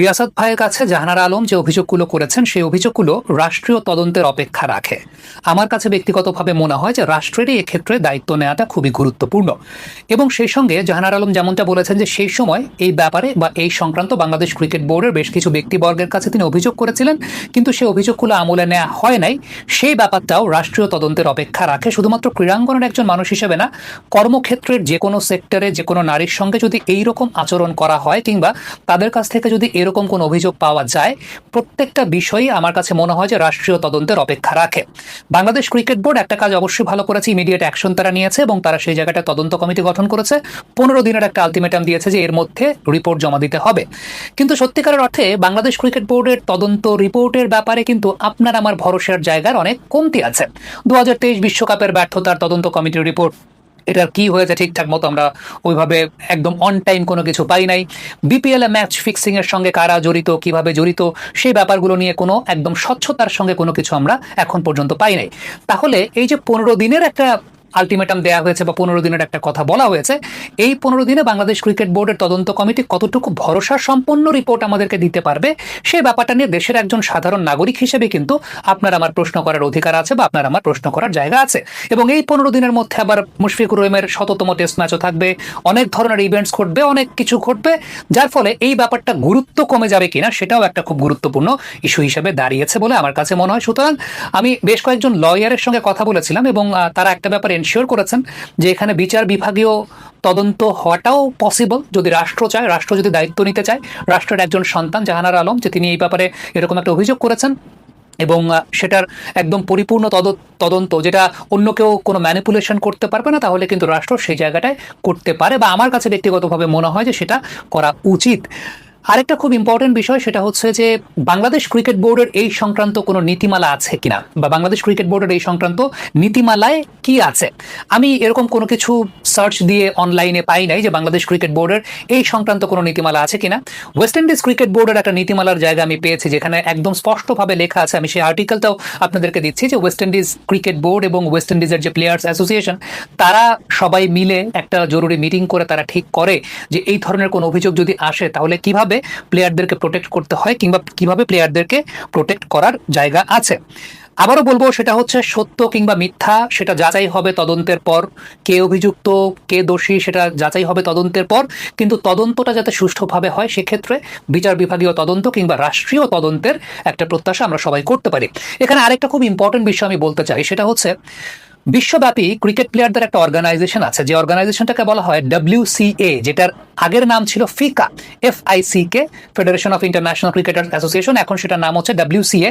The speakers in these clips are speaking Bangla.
রিয়াসাত ভাইয়ের কাছে জাহানারা আলম যে অভিযোগগুলো করেছেন, সেই অভিযোগগুলো রাষ্ট্রীয় তদন্তের অপেক্ষা রাখে। আমার কাছে ব্যক্তিগতভাবে মনে হয় যে রাষ্ট্রেরই এক্ষেত্রে দায়িত্ব নেওয়াটা খুবই গুরুত্বপূর্ণ। এবং সেই সঙ্গে জাহানার আলম যেমনটা বলেছেন যে সেই সময় এই ব্যাপারে বা এই সংক্রান্ত বাংলাদেশ ক্রিকেট বোর্ডের বেশ কিছু ব্যক্তিবর্গের কাছে তিনি অভিযোগ করেছিলেন, কিন্তু সেই অভিযোগগুলো আমলে নেওয়া হয় নাই। সেই ব্যাপারটাও রাষ্ট্রীয় তদন্তের অপেক্ষা রাখে। শুধুমাত্র ক্রীড়াঙ্গনের একজন মানুষ হিসেবে না, কর্মক্ষেত্রের যে কোনো সেক্টরে যে কোনো নারীর সঙ্গে যদি এই রকম আচরণ করা হয় কিংবা তাদের কাছ থেকে যদি এরকম কোনো অভিযোগ পাওয়া যায়? প্রত্যেকটা বিষয়ই আমার কাছে মনে হয় যে রাষ্ট্রীয় তদন্তের অপেক্ষা রাখে। বাংলাদেশ ক্রিকেট বোর্ড একটা কাজ অবশ্যই ভালো করেছে ইমিডিয়েট অ্যাকশন তারা নিয়েছে এবং তারা সেই জায়গাটা তদন্ত কমিটি গঠন করেছে। পনেরো দিনের একটা আলটিমেটাম দিয়েছে যে এর মধ্যে রিপোর্ট জমা দিতে হবে। কিন্তু সত্যিকারের অর্থে বাংলাদেশ ক্রিকেট বোর্ডের তদন্ত রিপোর্টের ব্যাপারে কিন্তু আপনার আমার ভরসার জায়গার অনেক কমতি আছে। দু বিশ্বকাপের ব্যর্থতার তদন্ত কমিটির রিপোর্ট এটার কি হয়েছে ঠিকঠাক মতো আমরা ওইভাবে একদম অন টাইম কোনো কিছু পাই নাই। বিপিএল ম্যাচ ফিক্সিংয়ের সঙ্গে কারা জড়িত, কীভাবে জড়িত, সেই ব্যাপারগুলো নিয়ে কোনো একদম স্বচ্ছতার সঙ্গে কোনো কিছু আমরা এখন পর্যন্ত পাই নাই। তাহলে এই যে পনেরো দিনের একটা আলটিমেটাম দেওয়া হয়েছে বা পনেরো দিনের একটা কথা বলা হয়েছে, এই পনেরো দিনে বাংলাদেশ ক্রিকেট বোর্ডের তদন্ত কমিটি কতটুকু ভরসা সম্পন্ন রিপোর্ট আমাদেরকে দিতে পারবে সেই ব্যাপারটা নিয়ে দেশের একজন সাধারণ নাগরিক হিসেবে কিন্তু আপনার আমার প্রশ্ন করার অধিকার আছে বা আপনার আমার প্রশ্ন করার জায়গা আছে। এবং এই পনেরো দিনের মধ্যে আবার মুশফিকুর রহিমের শততম টেস্ট ম্যাচও থাকবে, অনেক ধরনের ইভেন্টস ঘটবে, অনেক কিছু ঘটবে, যার ফলে এই ব্যাপারটা গুরুত্ব কমে যাবে কিনা সেটাও একটা খুব গুরুত্বপূর্ণ ইস্যু হিসেবে দাঁড়িয়েছে বলে আমার কাছে মনে হয়। সুতরাং আমি বেশ কয়েকজন লয়ারের সঙ্গে কথা বলেছিলাম এবং তারা একটা ব্যাপার এনশিওর করেছেন যে এখানে বিচার বিভাগীয় তদন্ত হওয়াটাও পসিবল যদি রাষ্ট্র চায়, রাষ্ট্র যদি দায়িত্ব নিতে চায়, রাষ্ট্রের একজন সন্তান জাহানার আলম, যে তিনি এই ব্যাপারে এরকম একটা অভিযোগ করেছেন, এবং সেটার একদম পরিপূর্ণ তদ- তদন্ত, যেটা অন্য কেউ কোনো ম্যানিপুলেশন করতে পারবে না, তাহলে কিন্তু রাষ্ট্র সেই জায়গাটায় করতে পারে, বা আমার কাছে ব্যক্তিগতভাবে মনে হয় যে সেটা করা উচিত। আরেকটা খুব ইম্পর্টেন্ট বিষয় সেটা হচ্ছে যে বাংলাদেশ ক্রিকেট বোর্ডের এই সংক্রান্ত কোনো নীতিমালা আছে কিনা? বা বাংলাদেশ ক্রিকেট বোর্ডের এই সংক্রান্ত নীতিমালায় কি আছে? আমি এরকম কোনো কিছু সার্চ দিয়ে অনলাইনে পাই নাই যে বাংলাদেশ ক্রিকেট বোর্ডের এই সংক্রান্ত কোনো নীতিমালা আছে কিনা। ওয়েস্ট ইন্ডিজ ক্রিকেট বোর্ডের একটা নীতিমালার জায়গা আমি পেয়েছি যেখানে একদম স্পষ্টভাবে লেখা আছে, আমি সেই আর্টিকেলটাও আপনাদেরকে দিচ্ছি যে ওয়েস্ট ইন্ডিজ ক্রিকেট বোর্ড এবং ওয়েস্ট ইন্ডিজের যে প্লেয়ার্স অ্যাসোসিয়েশন তারা সবাই মিলে একটা জরুরি মিটিং করে তারা ঠিক করে যে এই ধরনের কোনো অভিযোগ যদি আসে, তাহলে কীভাবে প্লেয়ারদেরকে প্রোটেক্ট করতে হয় কিংবা কীভাবে প্লেয়ারদেরকে প্রোটেক্ট করার জায়গা আছে। আবারও বলব, সেটা হচ্ছে সত্য কিংবা মিথ্যা, সেটা যাচাই হবে তদন্তের পর। কে অভিযুক্ত, কে দোষী, সেটা যাচাই হবে তদন্তের পর। কিন্তু তদন্তটা যাতে সুষ্ঠুভাবে হয়, সেক্ষেত্রে বিচার বিভাগীয় তদন্ত কিংবা রাষ্ট্রীয় তদন্তের একটা প্রত্যাশা আমরা সবাই করতে পারি। এখানে আরেকটা খুব ইম্পর্টেন্ট বিষয় আমি বলতে চাই, সেটা হচ্ছে বিশ্বব্যাপী ক্রিকেট প্লেয়ারদের একটা অর্গানাইজেশন আছে। যে অর্গানাইজেশনটাকে বলা হয় ডাব্লিউসিএ যেটার আগের নাম ছিল FICA F I C K federation of international cricketer association এখন সেটার নাম হচ্ছে ডাব্লিউসিএ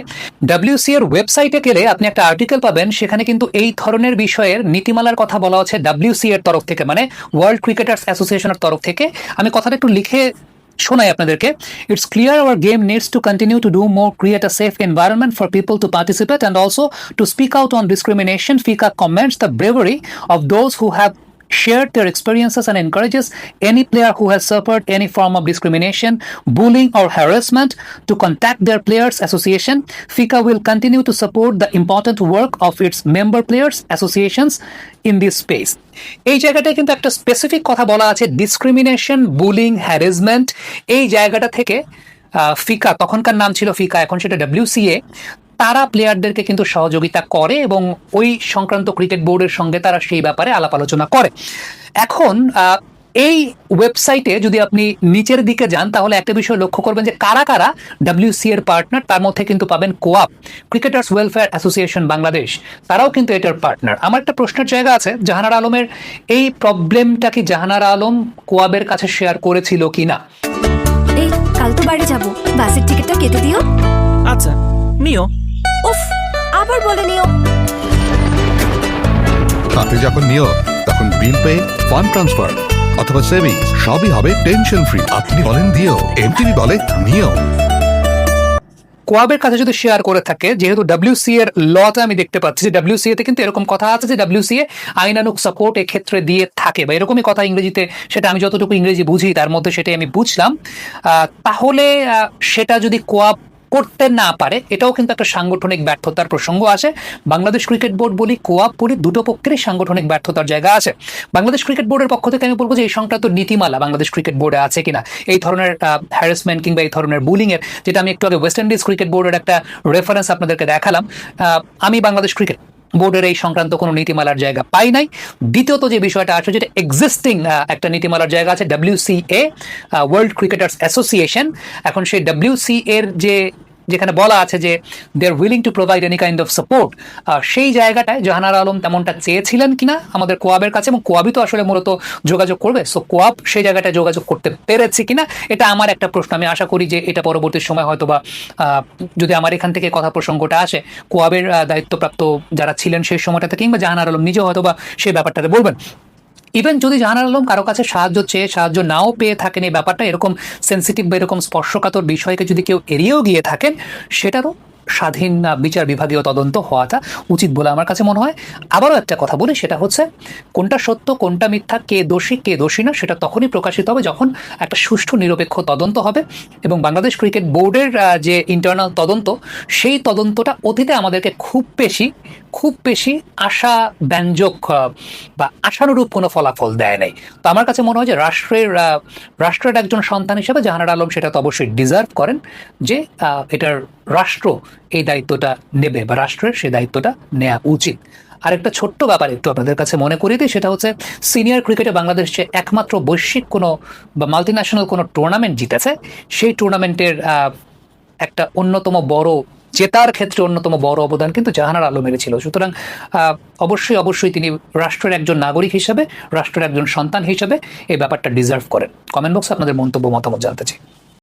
ডাব্লিউসি এর ওয়েবসাইটে গেলে আপনি একটা আর্টিকেল পাবেন, সেখানে কিন্তু এই ধরনের বিষয়ের নীতিমালার কথা বলা হচ্ছে ডাব্লিউসি এর তরফ থেকে মানে ওয়ার্ল্ড ক্রিকেটার্স অ্যাসোসিয়েশনের তরফ থেকে। আমি কথাটা একটু লিখে শোনাই আপনাদেরকে it's clear our game needs to continue to do more create a safe environment for people to participate and also to speak out on discrimination FIFA comments the bravery of those who have shared their experiences and encourages any player who has suffered any form of discrimination, bullying, or harassment to contact their players association. FICA will continue to support the important work of its member players associations in this space. এই জায়গাটায় কিন্তু একটা স্পেসিফিক কথা বলা আছে ডিসক্রিমিনেশন বুলিং হ্যারাসমেন্ট এই জায়গাটা থেকে ফিকা তখনকার নাম ছিল ফিকা এখন সেটা ডাব্লিউসিএ তারা প্লেয়ারদেরকে কিন্তু সহযোগিতা করে এবং ওই সংক্রান্ত ক্রিকেট বোর্ডের সঙ্গে তারা সেই ব্যাপারে আলাপ আলোচনা করে। এখন আহ, এই ওয়েবসাইটে যদি আপনি নিচের দিকে যান তাহলে একটা বিষয় লক্ষ্য করবেন যে কারা কারা ডাব্লিউসি এর পার্টনার তার মধ্যে কিন্তু পাবেন কোয়াপ ক্রিকেটার্স ওয়েলফেয়ার অ্যাসোসিয়েশন বাংলাদেশ তারাও কিন্তু এটার পার্টনার আমার একটা প্রশ্নের জায়গা আছে জাহানার আলমের এই প্রবলেমটা কি জাহানার আলম কোয়াবের কাছে শেয়ার করেছিল কিনা? এই কাল তো বাড়ি যাব। বাসের টিকিটটা কেটে দিও। আচ্ছা নিও। উফ আবার বলে নিও। হাতে যখন নিও তখন বিল পে ফান্ড ট্রান্সফার অথবা সেভিংস সবই হবে টেনশন ফ্রি আপনি বলেন দিও এমটিভি বলে নিও। কোয়াবের কাছে যদি শেয়ার করে থাকে যেহেতু ডাব্লিউসি এর লতে আমি দেখতে পাচ্ছি যে ডাব্লিউসি তে কিন্তু এরকম কথা আছে যে ডাব্লিউসি এ আইনানুক সাপোর্ট এক্ষেত্রে দিয়ে থাকে বা এরকমই কথা ইংরেজিতে সেটা আমি যতটুকু ইংরেজি বুঝি তার মধ্যে সেটাই আমি বুঝলাম। আহ, তাহলে আহ, সেটা যদি কোয়াব করতে না পারে, এটাও কিন্তু একটা সাংগঠনিক ব্যর্থতার প্রসঙ্গ আছে। বাংলাদেশ ক্রিকেট বোর্ড বলি কোয়াপ বলি দুটো পক্ষেরই সাংগঠনিক ব্যর্থতার জায়গা আছে। বাংলাদেশ ক্রিকেট বোর্ডের পক্ষ থেকে আমি বলব যে এই সংক্রান্ত নীতিমালা বাংলাদেশ ক্রিকেট বোর্ডে আছে কিনা, এই ধরনের হ্যারাসমেন্ট কিংবা এই ধরনের বুলিং এর, যেটা আমি একটু আগে ওয়েস্ট ইন্ডিজ ক্রিকেট বোর্ডের একটা রেফারেন্স আপনাদেরকে দেখালাম আমি বাংলাদেশ ক্রিকেট বোর্ডের এই সংক্রান্ত কোনো নীতিমালার জায়গা পাই নাই। দ্বিতীয়ত যে বিষয়টা আছে যেটা এক্সিস্টিং একটা নীতিমালার জায়গা আছে ডাব্লিউসিএ ওয়ার্ল্ড ক্রিকেটার্স অ্যাসোসিয়েশন এখন সেই ডাব্লিউসি এর যে যেখানে বলা আছে যে they are willing to provide any kind of support সেই জায়গাটায় জাহানার আলম তেমনটা চেয়েছিলেন কিনা আমাদের কোয়াবের কাছে এবং কোয়াবই তো আসলে মূলত যোগাযোগ করবে সো কোয়াব সেই জায়গাটায় যোগাযোগ করতে পেরেছে কিনা, এটা আমার একটা প্রশ্ন। আমি আশা করি যে এটা পরবর্তী সময় হয়তো বা যদি আমার এখান থেকে কথা প্রসঙ্গটা আসে, কোয়াবের দায়িত্বপ্রাপ্ত যারা ছিলেন সেই সময়টাতে কিংবা জাহানার আলম নিজেও হয়তো বা সেই ব্যাপারটাতে বলবেন। ইভেন যদি জাহানার আলম কারও কাছে সাহায্য চেয়ে সাহায্য নাও পেয়ে থাকেন, এই ব্যাপারটা এরকম সেন্সিটিভ বা এরকম স্পর্শকাতর বিষয়কে যদি কেউ এড়িয়েও গিয়ে থাকেন, সেটারও স্বাধীন বিচার বিভাগীয় তদন্ত হওয়াটা উচিত বলে আমার কাছে মনে হয়। আবারও একটা কথা বলি, সেটা হচ্ছে কোনটা সত্য, কোনটা মিথ্যা, কে দোষী কে দোষী না, সেটা তখনই প্রকাশিত হবে যখন একটা সুষ্ঠু নিরপেক্ষ তদন্ত হবে এবং বাংলাদেশ ক্রিকেট বোর্ডের যে ইন্টারনাল তদন্ত, সেই তদন্তটা অতীতে আমাদেরকে খুব বেশি খুব বেশি আশা ব্যঞ্জক বা আশানুরূপ কোনো ফলাফল দেয় নাই। তো আমার কাছে মনে হয় যে রাষ্ট্রের রাষ্ট্রের একজন সন্তান হিসেবে জাহানার আলম সেটা তো অবশ্যই ডিজার্ভ করেন যে এটার রাষ্ট্র এই দায়িত্বটা নেবে বা রাষ্ট্রের সেই দায়িত্বটা নেওয়া উচিত। আরেকটা ছোট্ট ব্যাপার একটু আপনাদের কাছে মনে করিয়ে দিই, সেটা হচ্ছে সিনিয়র ক্রিকেটে বাংলাদেশ যে একমাত্র বৈশ্বিক কোনো বা মাল্টি ন্যাশনাল কোনো টুর্নামেন্ট জিতেছে। সেই টুর্নামেন্টের একটা অন্যতম বড়, জেতার ক্ষেত্রে অন্যতম বড় অবদান কিন্তু জাহানার আলমের ছিল। সুতরাং অবশ্যই অবশ্যই তিনি রাষ্ট্রের একজন নাগরিক হিসেবে, রাষ্ট্রের একজন সন্তান হিসেবে এই ব্যাপারটা ডিজার্ভ করেন। কমেন্ট বক্সে আপনাদের মন্তব্য, মতামত জানতে চাই।